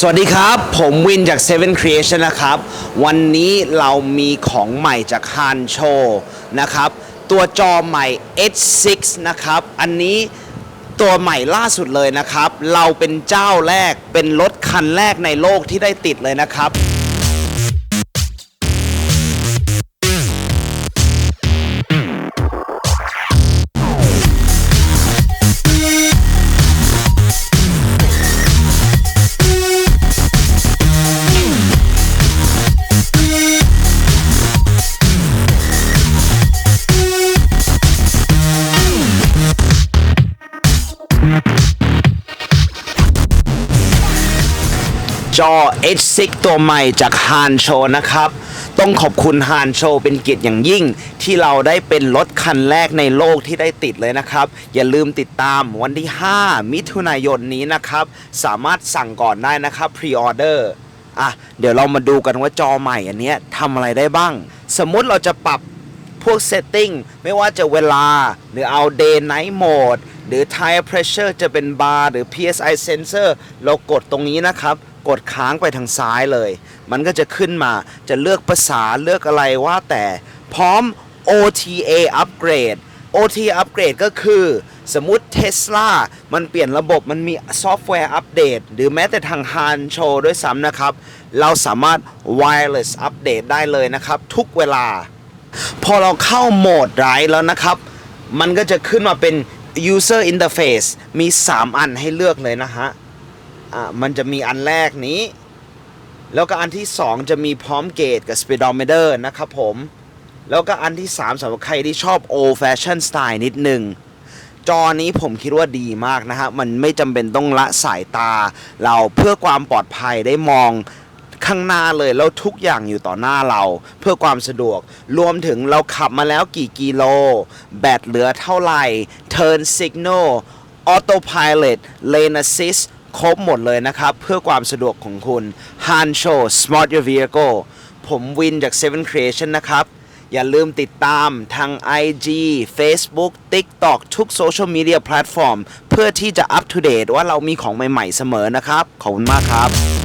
สวัสดีครับ ผมวินจาก Seven Creation นะครับ วันนี้เรามีของใหม่จากฮานโชนะครับ ตัวจอใหม่ H6 นะครับ อันนี้ตัวใหม่ล่าสุดเลยนะครับ เราเป็นเจ้าแรกเป็นรถคันแรกในโลกที่ได้ติดเลยนะครับ จอ H6 ตัวใหม่จาก Han Show นะครับ ต้องขอบคุณ Han Show เป็นเกียรติอย่างยิ่ง ที่เราได้เป็นรถคันแรกในโลกที่ได้ติดเลยนะครับ อย่าลืมติดตามวันที่ 5 มิถุนายนนี้นะครับ สามารถสั่งก่อนได้นะครับ Pre Order อะเดี๋ยวเรามาดูกันว่าจอใหม่อันนี้ทำอะไรได้บ้าง สมมุติเราจะปรับพวก setting ไม่ว่าจะเวลาหรือเอา day night mode หรือ tire pressure จะเป็น bar หรือ psi sensor เรากดตรงนี้นะครับ กดค้างไปทางซ้ายเลย มันก็จะขึ้นมาจะเลือกภาษาเลือกอะไรว่าแต่พร้อม OTA upgrade OTA upgrade ก็คือสมมุติ Tesla มันเปลี่ยนระบบมันมีซอฟต์แวร์อัปเดต หรือแม้แต่ทาง Han Show ด้วยซ้ำนะครับ เราสามารถ wireless update ได้เลยนะครับ ทุกเวลา พอเราเข้าโหมดไรแล้วนะครับ มันก็จะขึ้นมาเป็น user interface มี 3 อันให้เลือกเลยนะฮะอะมันจะมีอันแรกนี้ แล้วก็อันที่ 2 จะมีพร้อมเกจกับ speedometer นะครับผม แล้วก็อันที่ 3สำหรับใครที่ชอบ old fashion style นิดนึงจอนี้ผมคิดว่าดีมากนะฮะ มันไม่จำเป็นต้องละสายตา เราเพื่อความปลอดภัยได้มอง ข้างหน้าเลยแล้วทุกอย่างอยู่ต่อหน้าเรา เพื่อความสะดวก รวมถึงเราขับมาแล้วกี่กิโล แบตเหลือเท่าไหร่ Turn Signal Autopilot Lane Assist ครบหมดเลยนะครับ เพื่อความสะดวกของคุณ Hansho Smart Your Vehicle ผมวินจาก Seven Creation นะครับ อย่าลืมติดตามทาง IG Facebook TikTok ทุกโซเชียลมีเดียแพลตฟอร์มเพื่อที่จะอัป to date ว่าเรามีของใหม่ๆเสมอนะครับ ขอบคุณมากครับ